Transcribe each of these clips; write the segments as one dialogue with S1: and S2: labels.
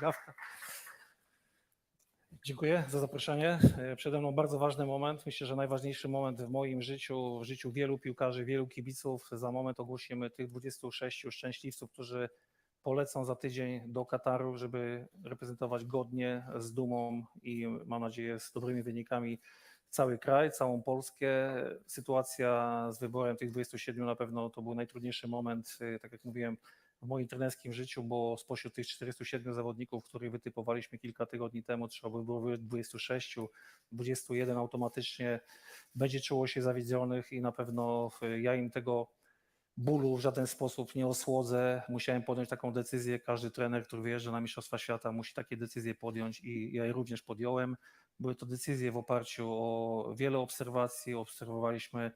S1: Gawka. Dziękuję za zaproszenie. E, Przede mną bardzo ważny moment. Myślę, że najważniejszy moment w moim życiu, w życiu wielu piłkarzy, wielu kibiców. Za moment ogłosimy tych 26 szczęśliwców, którzy polecą za tydzień do Kataru, żeby reprezentować godnie, z dumą i mam nadzieję z dobrymi wynikami cały kraj, całą Polskę. Sytuacja z wyborem tych 27 na pewno to był najtrudniejszy moment, e, tak jak mówiłem, w moim trenerskim życiu, bo spośród tych 47 zawodników, których wytypowaliśmy kilka tygodni temu, trzeba by było wybrać 26, 21 automatycznie będzie czuło się zawiedzionych i na pewno y, ja im tego bólu w żaden sposób nie osłodzę. Musiałem podjąć taką decyzję. Każdy trener, który wyjeżdża na Mistrzostwa Świata, musi takie decyzje podjąć i ja je również podjąłem. Były to decyzje w oparciu o wiele obserwacji. Obserwowaliśmy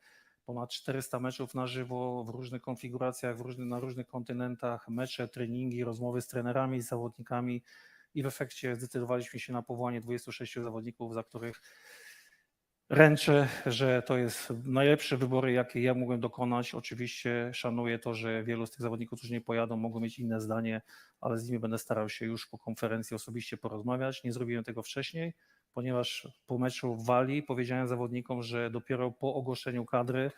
S1: ponad 400 meczów na żywo w różnych konfiguracjach, w różnych, na różnych kontynentach, mecze, treningi, rozmowy z trenerami, z zawodnikami i w efekcie zdecydowaliśmy się na powołanie 26 zawodników, za których ręczę, że to jest najlepsze wybory, jakie ja mogłem dokonać. Oczywiście szanuję to, że wielu z tych zawodników, którzy nie pojadą, mogą mieć inne zdanie, ale z nimi będę starał się już po konferencji osobiście porozmawiać. Nie zrobiłem tego wcześniej, ponieważ po meczu w Walii powiedziałem zawodnikom, że dopiero po ogłoszeniu kadry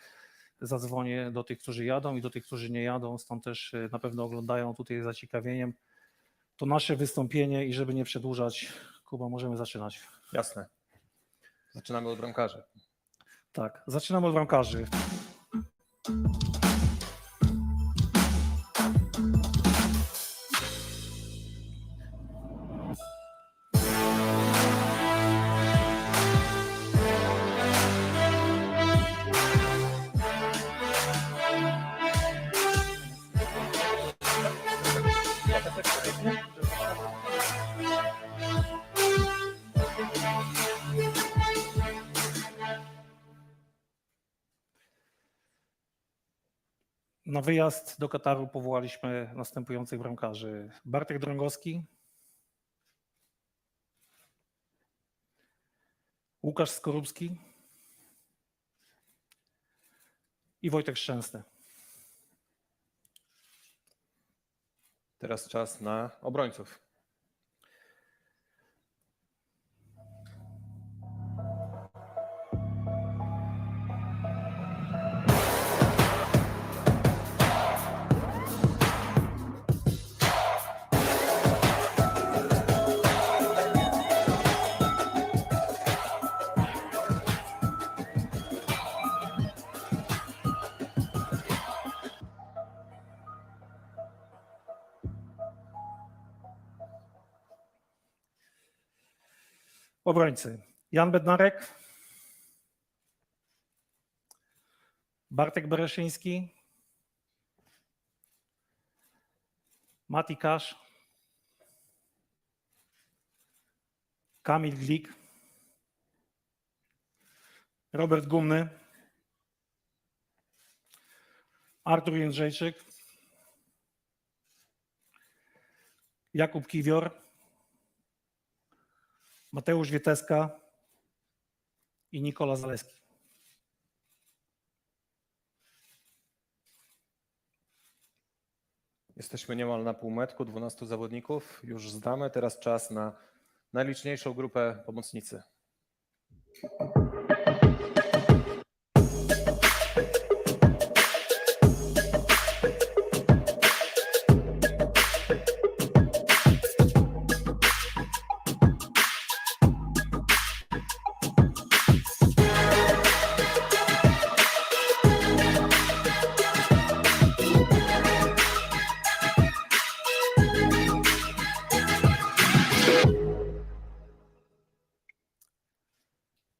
S1: zadzwonię do tych, którzy jadą i do tych, którzy nie jadą, stąd też y, na pewno oglądają tutaj z zaciekawieniem to nasze wystąpienie i żeby nie przedłużać, Kuba, możemy zaczynać.
S2: Jasne. Zaczynamy od bramkarzy.
S1: Tak, zaczynamy od bramkarzy. Na wyjazd do Kataru powołaliśmy następujących bramkarzy. Bartek Drągowski, Łukasz Skorupski i Wojtek Szczęsny.
S2: Teraz czas na obrońców.
S1: Obrońcy. Jan Bednarek, Bartek Bereszyński, Mati Kasz, Kamil Glik, Robert Gumny, Artur Jędrzejczyk, Jakub Kiwior, Mateusz Wieteska i Nikola Zaleski.
S2: Jesteśmy niemal na półmetku, 12 zawodników. Już zdamy. Teraz czas na najliczniejszą grupę pomocnicy.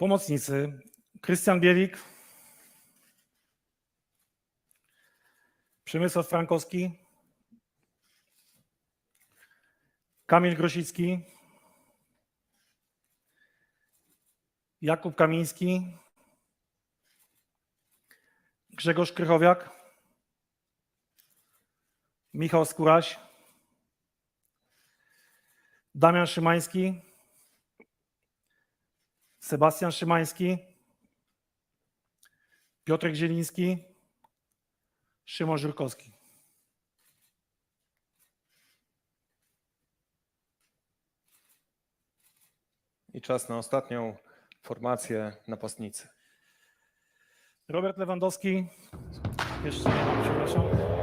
S1: Pomocnicy. Krystian Bielik, Przemysław Frankowski, Kamil Grosicki, Jakub Kamiński, Grzegorz Krychowiak, Michał Skóraś, Damian Szymański, Sebastian Szymański, Piotrek Zieliński, Szymon Żurkowski.
S2: I czas na ostatnią formację napastnicy.
S1: Robert Lewandowski. Jeszcze nie przepraszam.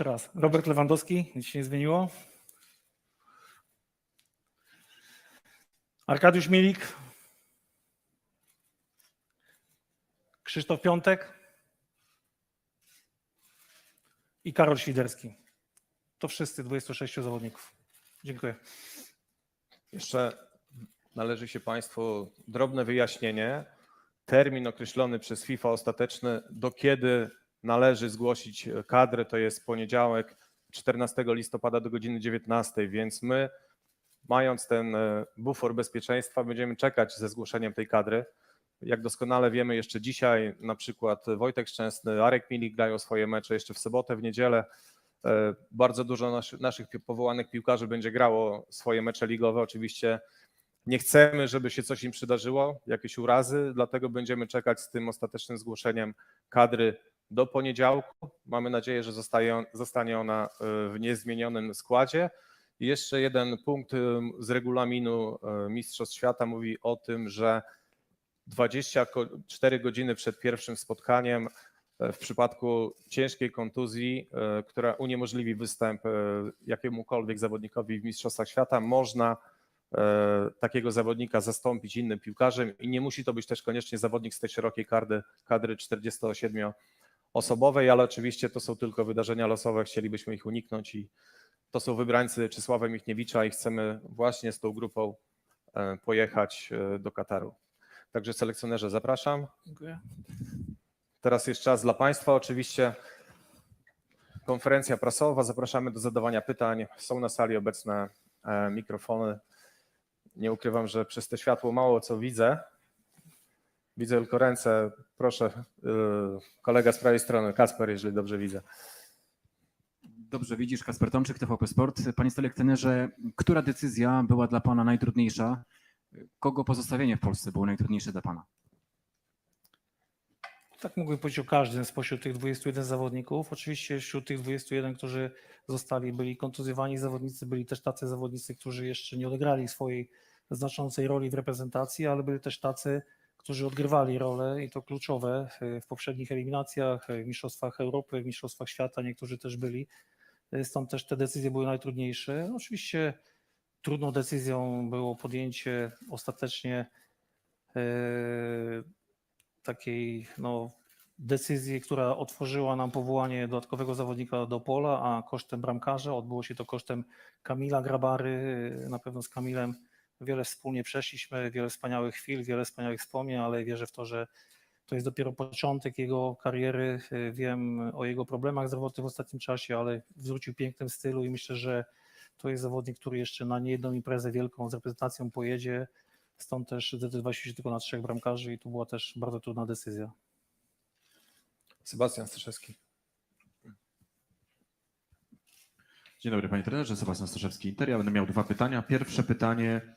S1: Jeszcze raz. Robert Lewandowski, nic się nie zmieniło. Arkadiusz Milik. Krzysztof Piątek. I Karol Świderski. To wszyscy 26 zawodników. Dziękuję.
S2: Jeszcze należy się Państwu drobne wyjaśnienie. Termin określony przez FIFA ostateczny, do kiedy należy zgłosić kadrę, to jest poniedziałek 14 listopada do godziny 19, więc my, mając ten e, bufor bezpieczeństwa, będziemy czekać ze zgłoszeniem tej kadry. Jak doskonale wiemy, jeszcze dzisiaj na przykład Wojtek Szczęsny, Arek Milik grają swoje mecze, jeszcze w sobotę, w niedzielę. E, Bardzo dużo naszy, naszych powołanych piłkarzy będzie grało swoje mecze ligowe. Oczywiście nie chcemy, żeby się coś im przydarzyło, jakieś urazy, dlatego będziemy czekać z tym ostatecznym zgłoszeniem kadry do poniedziałku. Mamy nadzieję, że zostaje, zostanie ona e, w niezmienionym składzie. I jeszcze jeden punkt z regulaminu e, Mistrzostw Świata mówi o tym, że 24 godziny przed pierwszym spotkaniem e, w przypadku ciężkiej kontuzji, która uniemożliwi występ jakiemukolwiek zawodnikowi w Mistrzostwach Świata, można takiego zawodnika zastąpić innym piłkarzem i nie musi to być też koniecznie zawodnik z tej szerokiej kadry, kadry 47-osobowej, ale oczywiście to są tylko wydarzenia losowe, chcielibyśmy ich uniknąć i to są wybrańcy Czesława Michniewicza i chcemy właśnie z tą grupą e, pojechać e, do Kataru. Także selekcjonerze zapraszam.
S1: Dziękuję.
S2: Teraz jest czas dla Państwa. Oczywiście konferencja prasowa. Zapraszamy do zadawania pytań. Są na sali obecne e, mikrofony. Nie ukrywam, że przez te światło mało co widzę. Widzę tylko ręce. Proszę, y, kolega z prawej strony, Kasper, jeżeli dobrze widzę.
S3: Dobrze widzisz, Kasper Tomczyk, TVP Sport. Panie selekcjonerze, która decyzja była dla Pana najtrudniejsza? Kogo pozostawienie w Polsce było najtrudniejsze dla Pana?
S1: Tak mógłbym powiedzieć o każdym spośród tych 21 zawodników. Oczywiście wśród tych 21, którzy zostali, byli kontuzjowani zawodnicy, byli też tacy zawodnicy, którzy jeszcze nie odegrali swojej znaczącej roli w reprezentacji, ale byli też tacy, którzy odgrywali role i to kluczowe w poprzednich eliminacjach, w Mistrzostwach Europy, w Mistrzostwach Świata, niektórzy też byli. Stąd też te decyzje były najtrudniejsze. Oczywiście trudną decyzją było podjęcie ostatecznie e, takiej no, decyzji, która otworzyła nam powołanie dodatkowego zawodnika do pola, a kosztem bramkarza. Odbyło się to kosztem Kamila Grabary. Na pewno z Kamilem wiele wspólnie przeszliśmy, wiele wspaniałych chwil, wiele wspaniałych wspomnień, ale wierzę w to, że to jest dopiero początek jego kariery. Wiem o jego problemach zdrowotnych w ostatnim czasie, ale wrócił w pięknym stylu i myślę, że to jest zawodnik, który jeszcze na niejedną imprezę wielką z reprezentacją pojedzie. Stąd też zdecydowaliśmy się tylko na trzech bramkarzy i to była też bardzo trudna decyzja.
S2: Sebastian Staszewski.
S4: Dzień dobry panie trenerze, Sebastian Staszewski Inter. Ja będę miał dwa pytania. Pierwsze pytanie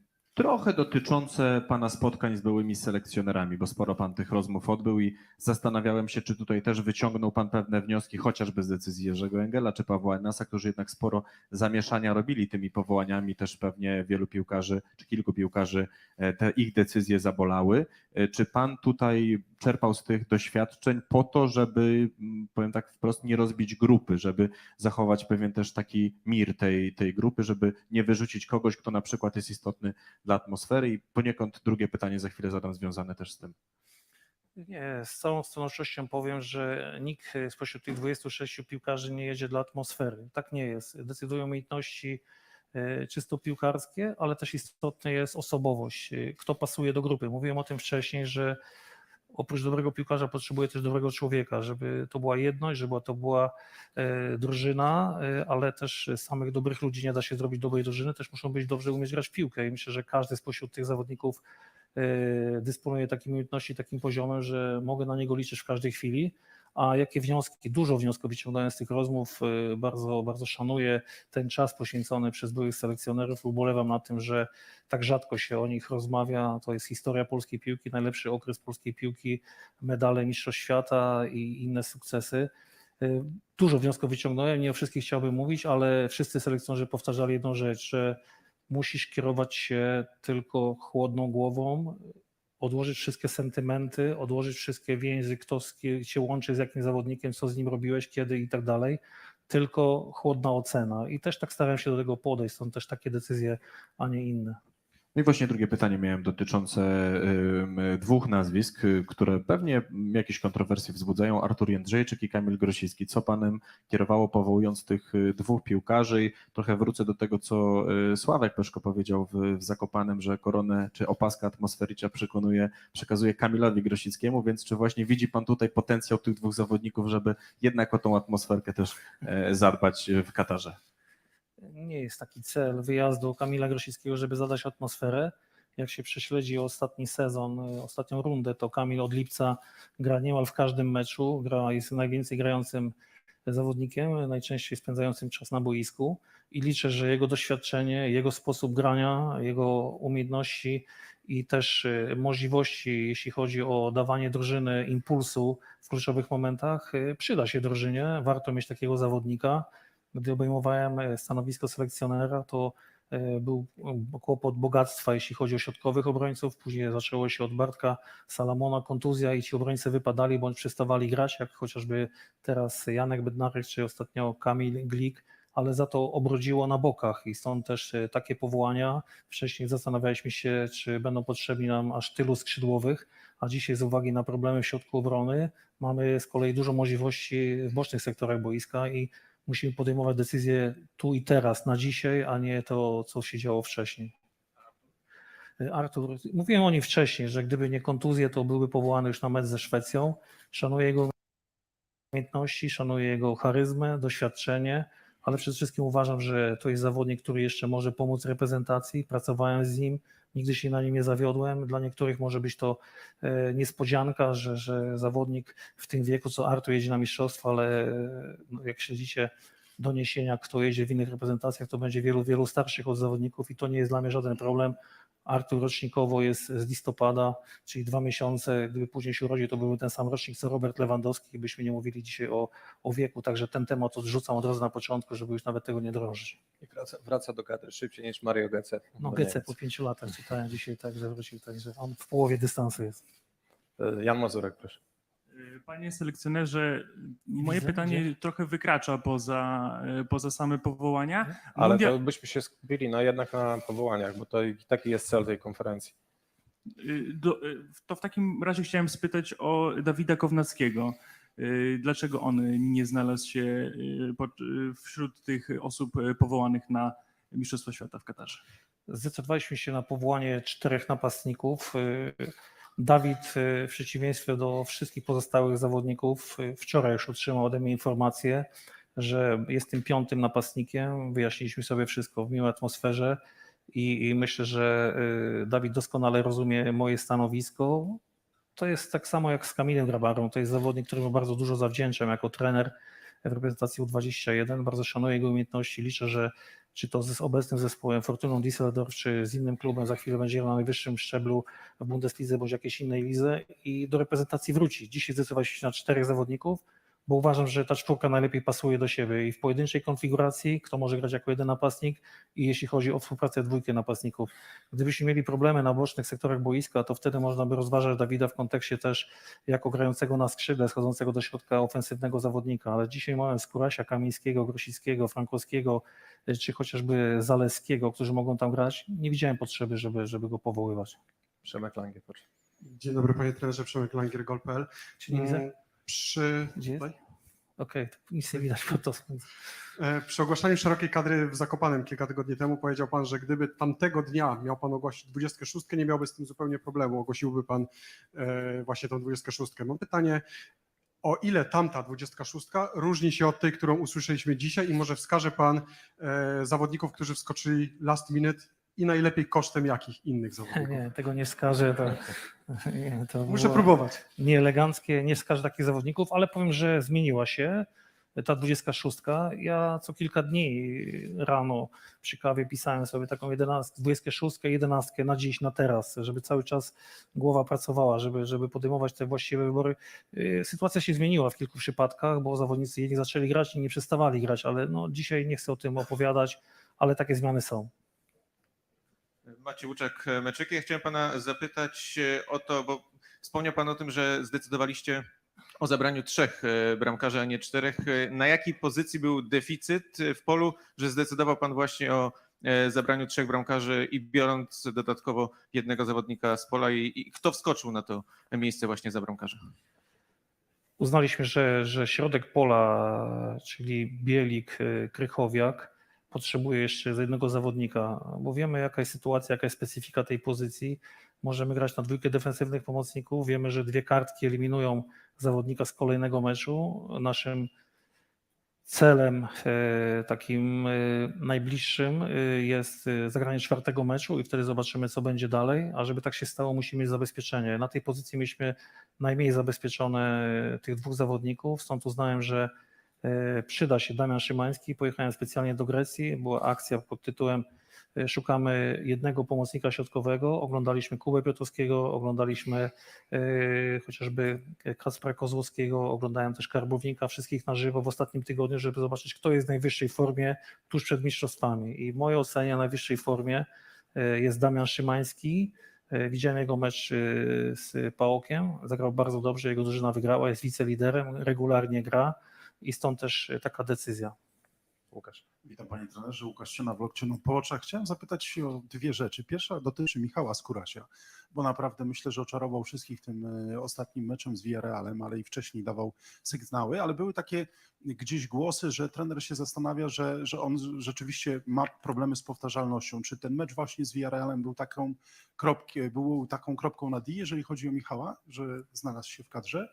S4: trochę dotyczące pana spotkań z byłymi selekcjonerami, bo sporo pan tych rozmów odbył i zastanawiałem się, czy tutaj też wyciągnął pan pewne wnioski, chociażby z decyzji Jerzego Engela czy Pawła Enasa, którzy jednak sporo zamieszania robili tymi powołaniami, też pewnie wielu piłkarzy, czy kilku piłkarzy e, te ich decyzje zabolały. E, Czy pan tutaj czerpał z tych doświadczeń po to, żeby, mm, powiem tak wprost, nie rozbić grupy, żeby zachować pewien też taki mir tej, tej grupy, żeby nie wyrzucić kogoś, kto na przykład jest istotny dla atmosfery i poniekąd drugie pytanie za chwilę zadam związane też z tym.
S1: Nie, z całą stanowczością powiem, że nikt spośród tych 26 piłkarzy nie jedzie dla atmosfery. Tak nie jest. Decydują umiejętności e, czysto piłkarskie, ale też istotna jest osobowość, e, kto pasuje do grupy. Mówiłem o tym wcześniej, że oprócz dobrego piłkarza potrzebuje też dobrego człowieka, żeby to była jedność, żeby to była e, drużyna, e, ale też samych dobrych ludzi nie da się zrobić dobrej drużyny, też muszą być dobrze umieć grać w piłkę i myślę, że każdy spośród tych zawodników e, dysponuje takimi umiejętnościami, takim poziomem, że mogę na niego liczyć w każdej chwili. A jakie wnioski, dużo wniosków wyciągałem z tych rozmów, e, bardzo, bardzo szanuję ten czas poświęcony przez byłych selekcjonerów. Ubolewam na tym, że tak rzadko się o nich rozmawia. To jest historia polskiej piłki, najlepszy okres polskiej piłki, medale Mistrzostw Świata i inne sukcesy. Y, Dużo wniosków wyciągnąłem, nie o wszystkich chciałbym mówić, ale wszyscy selekcjonerzy powtarzali jedną rzecz, że musisz kierować się tylko chłodną głową, odłożyć wszystkie sentymenty, odłożyć wszystkie więzy, kto się łączy z jakim zawodnikiem, co z nim robiłeś, kiedy i tak dalej. Tylko chłodna ocena. I też tak starałem się do tego podejść. Są też takie decyzje, a nie inne.
S4: No i właśnie drugie pytanie miałem dotyczące dwóch nazwisk, y, które pewnie jakieś kontrowersje wzbudzają. Artur Jędrzejczyk i Kamil Grosicki. Co panem kierowało powołując tych y, dwóch piłkarzy? Trochę wrócę do tego, co y, Sławek Peszko powiedział w, w Zakopanem, że koronę czy opaskę atmosfericza przekonuje, przekazuje Kamilowi Grosickiemu, więc czy właśnie widzi pan tutaj potencjał tych dwóch zawodników, żeby jednak o tą atmosferkę też e, zadbać w Katarze?
S1: Nie jest taki cel wyjazdu Kamila Grosickiego, żeby zadać atmosferę. Jak się prześledzi ostatni sezon, y, ostatnią rundę, to Kamil od lipca gra niemal w każdym meczu. Gra, jest najwięcej grającym zawodnikiem, najczęściej spędzającym czas na boisku i liczę, że jego doświadczenie, jego sposób grania, jego umiejętności i też y, możliwości, jeśli chodzi o dawanie drużyny impulsu w kluczowych momentach, y, przyda się drużynie. Warto mieć takiego zawodnika gdy obejmowałem e, stanowisko selekcjonera, to e, był kłopot bogactwa, jeśli chodzi o środkowych obrońców. Później zaczęło się od Bartka Salamona, kontuzja i ci obrońcy wypadali bądź przestawali grać, jak chociażby teraz Janek Bednarek czy ostatnio Kamil Glik, ale za to obrodziło na bokach i stąd też e, takie powołania. Wcześniej zastanawialiśmy się, czy będą potrzebni nam aż tylu skrzydłowych, a dzisiaj z uwagi na problemy w środku obrony mamy z kolei dużo możliwości w bocznych sektorach boiska i musimy podejmować decyzje tu i teraz, na dzisiaj, a nie to, co się działo wcześniej. Artur, mówiłem o nim wcześniej, że gdyby nie kontuzje, to byłby powołany już na mecz ze Szwecją. Szanuję jego umiejętności, szanuję jego charyzmę, doświadczenie, ale przede wszystkim uważam, że to jest zawodnik, który jeszcze może pomóc reprezentacji. Pracowałem z nim, nigdy się na nim nie zawiodłem. Dla niektórych może być to e, niespodzianka, że, że zawodnik w tym wieku, co Artur jedzie na mistrzostwa, ale e, no, jak śledzicie doniesienia, kto jedzie w innych reprezentacjach, to będzie wielu, wielu starszych od zawodników i to nie jest dla mnie żaden problem. Artur rocznikowo jest z listopada, czyli dwa miesiące. Gdyby później się urodził, to byłby ten sam rocznik co Robert Lewandowski, byśmy nie mówili dzisiaj o, o wieku. Także ten temat odrzucam od razu na początku, żeby już nawet tego nie drążyć.
S2: I wraca, wraca do kadry szybciej niż Mario Götze.
S1: No Gece po pięciu latach czytałem dzisiaj, także wrócił, także on w połowie dystansu jest.
S2: E, Jan Mazurek, proszę.
S5: Panie selekcjonerze, moje
S1: Widzę,
S5: pytanie
S1: gdzie?
S5: trochę wykracza poza, poza same powołania.
S2: Ale
S5: Mówię-
S2: to byśmy się skupili na jednak na powołaniach, bo to i taki jest cel tej konferencji.
S5: Y, Do, y, to w takim razie chciałem spytać o Dawida Kownackiego. Dlaczego on nie znalazł się wśród tych osób powołanych na Mistrzostwa Świata w Katarze?
S1: Zdecydowaliśmy się na powołanie czterech napastników. Dawid, y, w przeciwieństwie do wszystkich pozostałych zawodników, y, wczoraj już otrzymał ode mnie informację, że jest tym piątym napastnikiem. Wyjaśniliśmy sobie wszystko w miłej atmosferze i, i myślę, że y, Dawid doskonale rozumie moje stanowisko. To jest tak samo jak z Kamilem Grabarą. To jest zawodnik, któremu bardzo dużo zawdzięczam jako trener w reprezentacji U21. Bardzo szanuję jego umiejętności. Liczę, że czy to z obecnym zespołem Fortuną Düsseldorf, czy z innym klubem, za chwilę będzie na najwyższym szczeblu w Bundeslidze bądź jakiejś innej lidze i do reprezentacji wróci. Dzisiaj zdecydowaliśmy się na czterech zawodników, bo uważam, że ta czwórka najlepiej pasuje do siebie i w pojedynczej konfiguracji, kto może grać jako jeden napastnik i jeśli chodzi o współpracę dwójki napastników. Gdybyśmy mieli problemy na bocznych sektorach boiska, to wtedy można by rozważać Dawida w kontekście też jako grającego na skrzydle, schodzącego do środka ofensywnego zawodnika, ale dzisiaj mamy Skórasia, Kamińskiego, Grosickiego, Frankowskiego, czy chociażby Zaleskiego, którzy mogą tam grać, nie widziałem potrzeby, żeby, żeby go powoływać.
S2: Przemek Langie, proszę.
S6: Dzień dobry panie trenerze, Przemek Langier, gol.pl.
S1: Czy nie widzę?
S6: Mm, Przy...
S1: Gdzie jest? Okej, nic nie widać pod to.
S6: E, Przy ogłaszaniu szerokiej kadry w Zakopanem kilka tygodni temu powiedział pan, że gdyby tamtego dnia miał pan ogłosić 26, nie miałby z tym zupełnie problemu. Ogłosiłby pan e, właśnie tą 26. Mam pytanie, o ile tamta 26 różni się od tej, którą usłyszeliśmy dzisiaj i może wskaże pan e, zawodników, którzy wskoczyli last minute i najlepiej kosztem jakich innych zawodników?
S1: Nie, tego nie wskażę. To, to
S6: Muszę próbować.
S1: Nieeleganckie, nie wskażę takich zawodników, ale powiem, że zmieniła się ta 26. Ja co kilka dni rano przy kawie pisałem sobie taką 11, 26, 11 na dziś, na teraz, żeby cały czas głowa pracowała, żeby, żeby podejmować te właściwe wybory. Yy, Sytuacja się zmieniła w kilku przypadkach, bo zawodnicy jedni zaczęli grać, inni przestawali grać, ale no dzisiaj nie chcę o tym opowiadać, ale takie zmiany są.
S2: Maciej Łuczek, Meczyki. Ja chciałem pana zapytać e, o to, bo wspomniał pan o tym, że zdecydowaliście o zabraniu trzech e, bramkarzy, a nie czterech. E, Na jakiej pozycji był deficyt w polu, że zdecydował pan właśnie o zabraniu trzech bramkarzy i biorąc dodatkowo jednego zawodnika z pola i, i kto wskoczył na to miejsce właśnie za bramkarza?
S1: Uznaliśmy, że, że środek pola, czyli Bielik, Krychowiak, potrzebuje jeszcze jednego zawodnika, bo wiemy jaka jest sytuacja, jaka jest specyfika tej pozycji. Możemy grać na dwójkę defensywnych pomocników. Wiemy, że dwie kartki eliminują zawodnika z kolejnego meczu. Naszym celem e, takim e, najbliższym e, jest zagranie czwartego meczu i wtedy zobaczymy, co będzie dalej. A żeby tak się stało, musimy mieć zabezpieczenie. Na tej pozycji mieliśmy najmniej zabezpieczone tych dwóch zawodników, stąd uznałem, że przyda się Damian Szymański. Pojechałem specjalnie do Grecji, była akcja pod tytułem e, Szukamy jednego pomocnika środkowego. Oglądaliśmy Kubę Piotrowskiego, oglądaliśmy e, chociażby Kacpra Kozłowskiego, oglądałem też Karbownika, wszystkich na żywo w ostatnim tygodniu, żeby zobaczyć, kto jest w najwyższej formie tuż przed mistrzostwami. I w mojej ocenie najwyższej formie e, jest Damian Szymański. E, Widziałem jego mecz e, z Paokiem, zagrał bardzo dobrze, jego drużyna wygrała, jest wiceliderem, regularnie gra i stąd też e, taka decyzja.
S2: Łukasz.
S7: Witam panie trenerze, Łukasz Ciuna, blok Ciunu po. Chciałem zapytać się o dwie rzeczy. Pierwsza dotyczy Michała Skurasia, bo naprawdę myślę, że oczarował wszystkich tym e, ostatnim meczem z Villarrealem, ale i wcześniej dawał sygnały, ale były takie gdzieś głosy, że trener się zastanawia, że, że on rzeczywiście ma problemy z powtarzalnością. Czy ten mecz właśnie z Villarrealem był taką, kropkę, był taką kropką na D, jeżeli chodzi o Michała, że znalazł się w kadrze?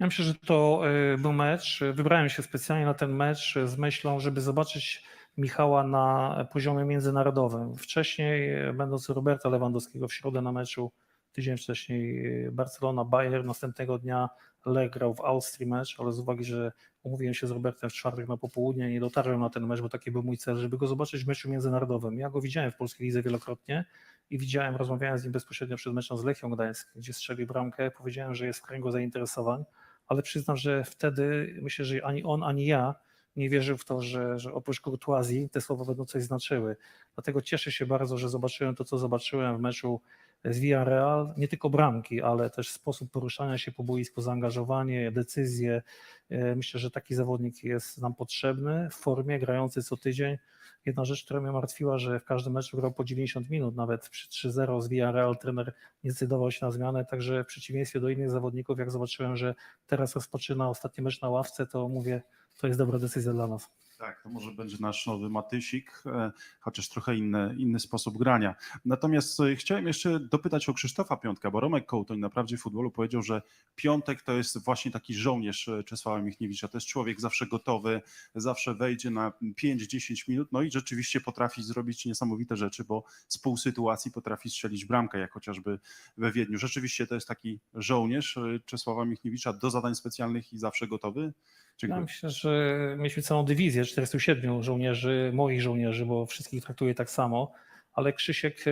S1: Ja myślę, że to e, był mecz. Wybrałem się specjalnie na ten mecz z myślą, żeby zobaczyć Michała na poziomie międzynarodowym. Wcześniej, e, będąc Roberta Lewandowskiego w środę na meczu, tydzień wcześniej Barcelona, Bayern, następnego dnia Lech grał w Austrii mecz, ale z uwagi, że umówiłem się z Robertem w czwartek na popołudnie, nie dotarłem na ten mecz, bo taki był mój cel, żeby go zobaczyć w meczu międzynarodowym. Ja go widziałem w polskiej lidze wielokrotnie i widziałem, rozmawiałem z nim bezpośrednio przed meczem z Lechią Gdańsk, gdzie strzelił bramkę. Powiedziałem, że jest w kręgu zainteresowań ale przyznam, że wtedy myślę, że ani on, ani ja nie wierzył w to, że, że oprócz kurtuazji te słowa będą coś znaczyły. Dlatego cieszę się bardzo, że zobaczyłem to, co zobaczyłem w meczu z Villarreal. Nie tylko bramki, ale też sposób poruszania się po boisku, zaangażowanie, decyzje. E, Myślę, że taki zawodnik jest nam potrzebny w formie, grający co tydzień. Jedna rzecz, która mnie martwiła, że w każdym meczu grał po 90 minut, nawet przy 3-0 z Villarreal trener nie zdecydował się na zmianę, także w przeciwieństwie do innych zawodników, jak zobaczyłem, że teraz rozpoczyna ostatni mecz na ławce, to mówię, to jest dobra decyzja dla nas.
S7: Tak, to może będzie nasz nowy Matysik, e, chociaż trochę inny, inny sposób grania. Natomiast e, chciałem jeszcze dopytać o Krzysztofa Piątka, bo Romek Kołtoń na Prawdzie Futbolu powiedział, że Piątek to jest właśnie taki żołnierz e, Czesława Michniewicza. To jest człowiek zawsze gotowy, zawsze wejdzie na 5-10 minut, no i rzeczywiście potrafi zrobić niesamowite rzeczy, bo z pół sytuacji potrafi strzelić bramkę, jak chociażby we Wiedniu. Rzeczywiście to jest taki żołnierz Czesława Michniewicza do zadań specjalnych i zawsze gotowy. Dziękuję.
S1: myślę, że mieliśmy całą dywizję 47 żołnierzy, moich żołnierzy, bo wszystkich traktuję tak samo, ale Krzysiek e,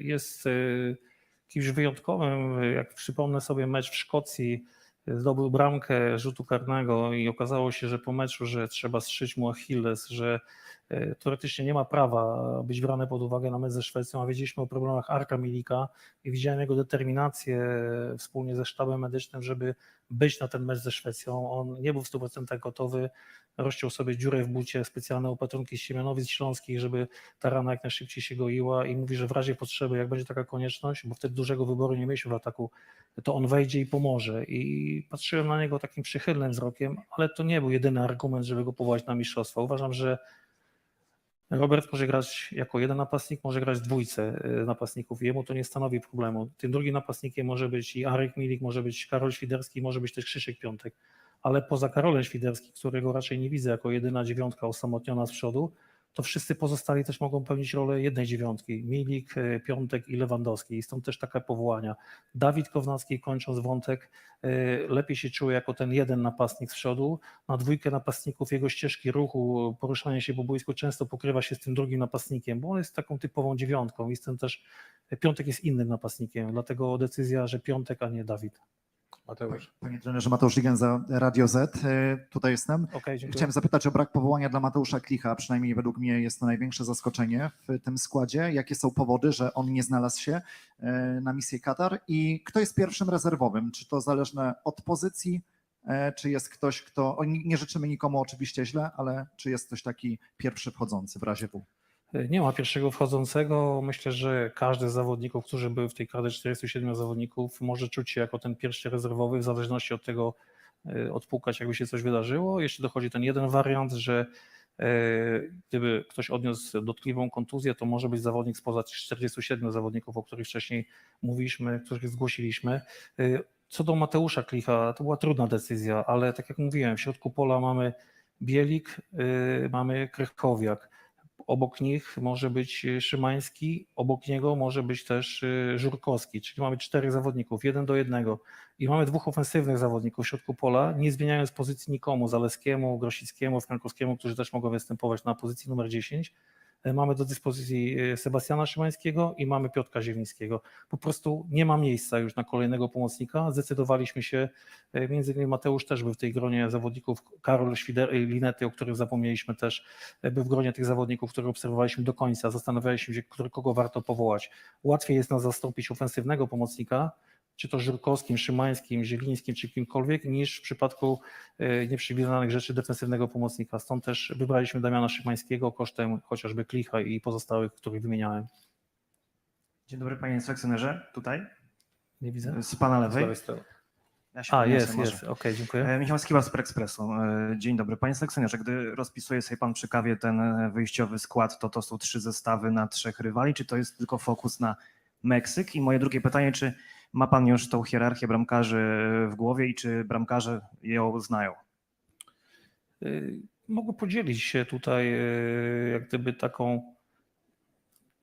S1: jest e, kimś wyjątkowym. Jak przypomnę sobie mecz w Szkocji, e, zdobył bramkę rzutu karnego i okazało się, że po meczu, że trzeba strzyć mu Achilles, że teoretycznie nie ma prawa być brane pod uwagę na mecz ze Szwecją, a wiedzieliśmy o problemach Arka Milika i widziałem jego determinację wspólnie ze sztabem medycznym, żeby być na ten mecz ze Szwecją. On nie był w 100% gotowy, rozciął sobie dziurę w bucie, specjalne opatrunki z Siemianowic Śląskich, żeby ta rana jak najszybciej się goiła i mówi, że w razie potrzeby, jak będzie taka konieczność, bo wtedy dużego wyboru nie mieliśmy w ataku, to on wejdzie i pomoże. I patrzyłem na niego takim przychylnym wzrokiem, ale to nie był jedyny argument, żeby go powołać na mistrzostwa. Uważam, że Robert może grać jako jeden napastnik, może grać dwójce y, napastników jemu to nie stanowi problemu. Tym drugim napastnikiem może być i Arek Milik, może być Karol Świderski, może być też Krzysiek Piątek. Ale poza Karolem Świderski, którego raczej nie widzę jako jedyna dziewiątka osamotniona z przodu, to wszyscy pozostali też mogą pełnić rolę jednej dziewiątki. Milik, y, Piątek i Lewandowski. I stąd też takie powołania. Dawid Kownacki, kończąc wątek, y, lepiej się czuje jako ten jeden napastnik z przodu. Na dwójkę napastników jego ścieżki ruchu, poruszanie się po boisku często pokrywa się z tym drugim napastnikiem, bo on jest taką typową dziewiątką i stąd też Piątek jest innym napastnikiem, dlatego decyzja, że Piątek, a nie Dawid.
S2: Mateusz.
S8: Panie trenerze Mateusz Ligen za Radio Z. E, Tutaj jestem.
S1: Dziękuję.
S8: Chciałem zapytać o brak powołania dla Mateusza Klicha. Przynajmniej według mnie jest to największe zaskoczenie w tym składzie. Jakie są powody, że on nie znalazł się e, na misję Katar? I kto jest pierwszym rezerwowym? Czy to zależne od pozycji? e, Czy jest ktoś, kto. Nie nie życzymy nikomu oczywiście źle, ale czy jest ktoś taki pierwszy wchodzący w razie W?
S1: Nie ma pierwszego wchodzącego. Myślę, że każdy z zawodników, którzy były w tej kadrze 47 zawodników, może czuć się jako ten pierwszy rezerwowy, w zależności od tego e, odpukać, jakby się coś wydarzyło. Jeszcze dochodzi ten jeden wariant, że e, gdyby ktoś odniósł dotkliwą kontuzję, to może być zawodnik spoza tych 47 zawodników, o których wcześniej mówiliśmy, których zgłosiliśmy. E, Co do Mateusza Klicha, to była trudna decyzja, ale tak jak mówiłem, w środku pola mamy Bielik, mamy Krychowiak. Obok nich może być Szymański, obok niego może być też y, Żurkowski, czyli mamy czterech zawodników, jeden do jednego. I mamy dwóch ofensywnych zawodników w środku pola, nie zmieniając pozycji nikomu, Zaleskiemu, Grosickiemu, Frankowskiemu, którzy też mogą występować na pozycji numer 10. E, Mamy do dyspozycji y, Sebastiana Szymańskiego i mamy Piotra Zielińskiego. Po prostu nie ma miejsca już na kolejnego pomocnika. Zdecydowaliśmy się, e, między innymi Mateusz też był w tej gronie zawodników, Karol Świder, y, Linety, o których zapomnieliśmy też, e, był w gronie tych zawodników, których obserwowaliśmy do końca. Zastanawialiśmy się, kogo warto powołać. Łatwiej jest nam zastąpić ofensywnego pomocnika, czy to Żurkowskim, Szymańskim, Zielińskim, czy kimkolwiek, niż w przypadku e, nieprzewidzianych rzeczy defensywnego pomocnika. Stąd też wybraliśmy Damiana Szymańskiego kosztem chociażby Klicha i pozostałych, których wymieniałem.
S9: Dzień dobry panie selekcjonerze, tutaj,
S1: Nie widzę?
S9: z pana
S2: Z
S9: lewej.
S2: strony.
S9: Ja
S1: A, jest,
S9: może.
S1: jest. Okej, dziękuję.
S9: E, Michał Skiba z Prekspresu. E, Dzień dobry. Panie selekcjonerze, gdy rozpisuje sobie pan przy kawie ten wyjściowy skład, to to są trzy zestawy na trzech rywali, czy to jest tylko fokus na Meksyk? I moje drugie pytanie, czy ma pan już tą hierarchię bramkarzy w głowie i czy bramkarze ją znają?
S1: Y, Mogę podzielić się tutaj y, jak gdyby taką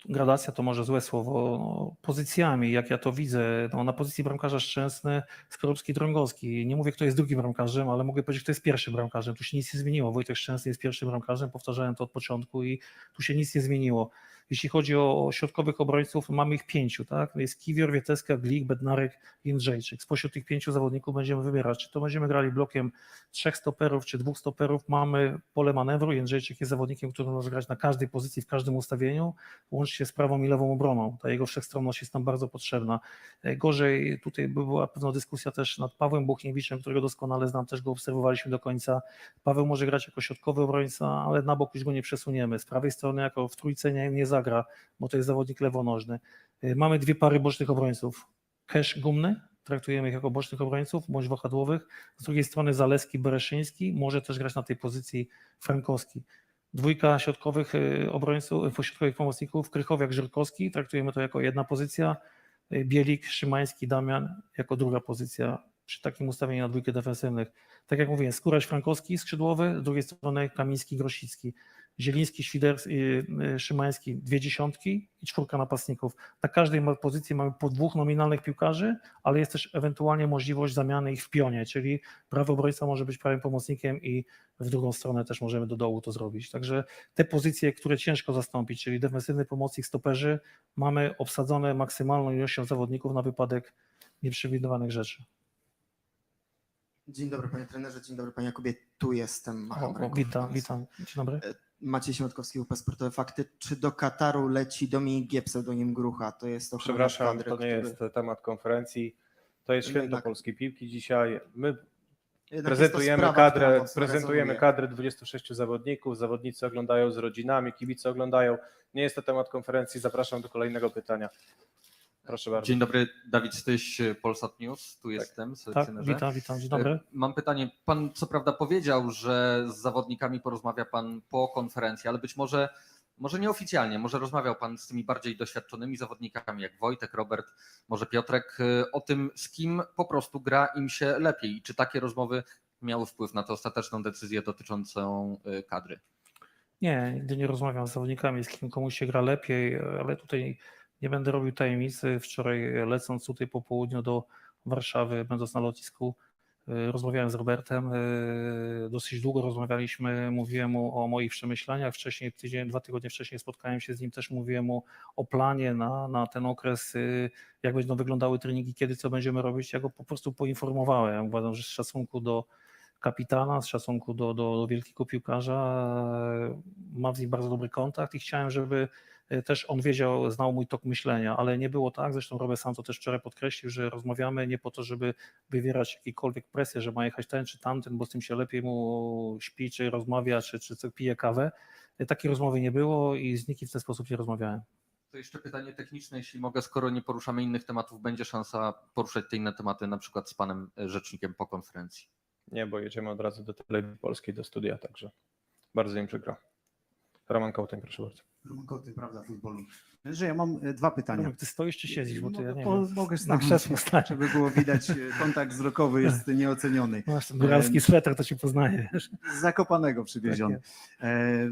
S1: gradacja to może złe słowo, no, pozycjami, jak ja to widzę. No, na pozycji bramkarza Szczęsny, Skorupski, Drągowski. Nie mówię, kto jest drugim bramkarzem, ale mogę powiedzieć, kto jest pierwszym bramkarzem. Tu się nic nie zmieniło. Wojtek Szczęsny jest pierwszym bramkarzem, powtarzałem to od początku i tu się nic nie zmieniło. Jeśli chodzi o środkowych obrońców, mamy ich pięciu, tak? Jest Kiwior, Wieteska, Glik, Bednarek, Jędrzejczyk. Spośród tych pięciu zawodników będziemy wybierać, czy to będziemy grali blokiem trzech stoperów, czy dwóch stoperów. Mamy pole manewru. Jędrzejczyk jest zawodnikiem, który może grać na każdej pozycji, w każdym ustawieniu, łącznie z prawą i lewą obroną. Ta jego wszechstronność jest nam bardzo potrzebna. E, Gorzej tutaj by była pewna dyskusja też nad Pawłem Buchniewiczem, którego doskonale znam, też go obserwowaliśmy do końca. Paweł może grać jako środkowy obrońca, ale na bok już go nie przesuniemy. Z prawej strony jako w trójce nie, nie zagra, bo to jest zawodnik lewonożny. Y, Mamy dwie pary bocznych obrońców. Kesz Gumny, traktujemy ich jako bocznych obrońców bądź wahadłowych. Z drugiej strony Zaleski, Bereszyński, może też grać na tej pozycji Frankowski. Dwójka środkowych y, obrońców, środkowych pomocników, Krychowiak, Żyrkowski, traktujemy to jako jedna pozycja. Y, Bielik, Szymański, Damian jako druga pozycja przy takim ustawieniu na dwójkę defensywnych. Tak jak mówiłem, Skóraś Frankowski skrzydłowy, z drugiej strony Kamiński, Grosicki. Zieliński, Świder, y, y, Szymański, dwie dziesiątki i czwórka napastników. Na każdej pozycji mamy po dwóch nominalnych piłkarzy, ale jest też ewentualnie możliwość zamiany ich w pionie, czyli prawy obrońca może być prawym pomocnikiem i w drugą stronę też możemy do dołu to zrobić. Także te pozycje, które ciężko zastąpić, czyli defensywny pomocnik, stoperzy, mamy obsadzone maksymalną ilością zawodników na wypadek nieprzewidywanych rzeczy.
S10: Dzień dobry panie trenerze, dzień dobry panie Jakubie, tu jestem. Macham
S1: O, o, witam, witam. Dzień dobry.
S10: Maciej Siemiatkowski, UP Sportowe Fakty. Czy do Kataru leci Dominik G, pseudonim Grucha? To jest ochroniarz
S2: Przepraszam,
S10: kadry,
S2: to nie
S10: który-
S2: jest temat konferencji. To jest święto
S10: jednak-
S2: polskiej piłki dzisiaj. My
S10: Jednak to
S2: prezentujemy kadrę, prezentujemy kadrę 26 zawodników. Zawodnicy oglądają z rodzinami, kibice oglądają. Nie jest to temat konferencji. Zapraszam do kolejnego pytania. Proszę bardzo.
S11: Dzień dobry, Dawid Styś, Polsat News, tu jestem,
S1: Tak, witam, witam, dzień dobry.
S11: E, Mam pytanie. Pan co prawda powiedział, że z zawodnikami porozmawia pan po konferencji, ale być może, może nieoficjalnie, może rozmawiał pan z tymi bardziej doświadczonymi zawodnikami, jak Wojtek, Robert, może Piotrek, e, o tym, z kim po prostu gra im się lepiej i czy takie rozmowy miały wpływ na tę ostateczną decyzję dotyczącą e, kadry.
S1: Nie, nigdy nie rozmawiam z zawodnikami, z kim komuś się gra lepiej, ale tutaj nie będę robił tajemnicy. Wczoraj lecąc tutaj po południu do Warszawy, będąc na lotnisku, y, rozmawiałem z Robertem. y, Dosyć długo rozmawialiśmy, mówiłem mu o moich przemyśleniach. Wcześniej, tydzień, dwa tygodnie wcześniej spotkałem się z nim, też mówiłem mu o planie na, na ten okres, jak będą wyglądały treningi, kiedy co będziemy robić. Ja go po prostu poinformowałem. Uważam, że z szacunku do kapitana, z szacunku do, do, do wielkiego piłkarza. e, Mam z nim bardzo dobry kontakt i chciałem, żeby e, też on wiedział, znał mój tok myślenia, ale nie było tak. Zresztą Robert sam to też wczoraj podkreślił, że rozmawiamy nie po to, żeby wywierać jakiekolwiek presję, że ma jechać ten czy tamten, bo z tym się lepiej mu śpi, czy rozmawia, czy, czy co, pije kawę. E, Takiej rozmowy nie było i z nikim w ten sposób nie rozmawiałem.
S11: To jeszcze pytanie techniczne, jeśli mogę, skoro nie poruszamy innych tematów, będzie szansa poruszać te inne tematy, na przykład z panem e, rzecznikiem po konferencji.
S2: Nie, bo jedziemy od razu do telewizji polskiej, do studia, także bardzo im przykro. Roman Kołteń, proszę bardzo.
S12: Roman Koty, prawda, futbolu. Że ja mam e, dwa pytania.
S1: Romek, ty stoisz czy siedzisz, bo to ja nie
S12: Po-
S1: wiem.
S12: Mogę
S1: Na krzesło stać.
S12: żeby było widać, e, kontakt wzrokowy jest nieoceniony.
S1: Masz ten góralski
S12: Em,
S1: sweter, to ci poznaję. wiesz.
S12: Z Zakopanego przywieziony.
S1: Tak
S12: E,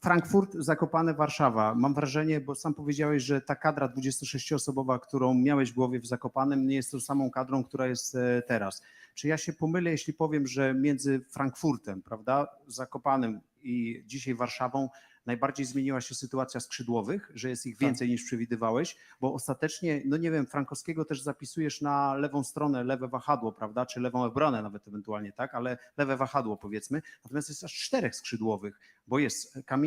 S12: Frankfurt, Zakopane, Warszawa. Mam wrażenie, bo sam powiedziałeś, że ta kadra 26-osobowa, którą miałeś w głowie w Zakopanem, nie jest tą samą kadrą, która jest e, teraz. Czy ja się pomylę, jeśli powiem, że między Frankfurtem, prawda, Zakopanem i dzisiaj Warszawą najbardziej zmieniła się sytuacja skrzydłowych, że jest ich więcej niż przewidywałeś, bo ostatecznie, no nie wiem, Frankowskiego też zapisujesz na lewą stronę, lewe wahadło, prawda, czy lewą obronę nawet ewentualnie, tak, ale lewe wahadło powiedzmy, natomiast jest aż czterech skrzydłowych, bo jest Kamień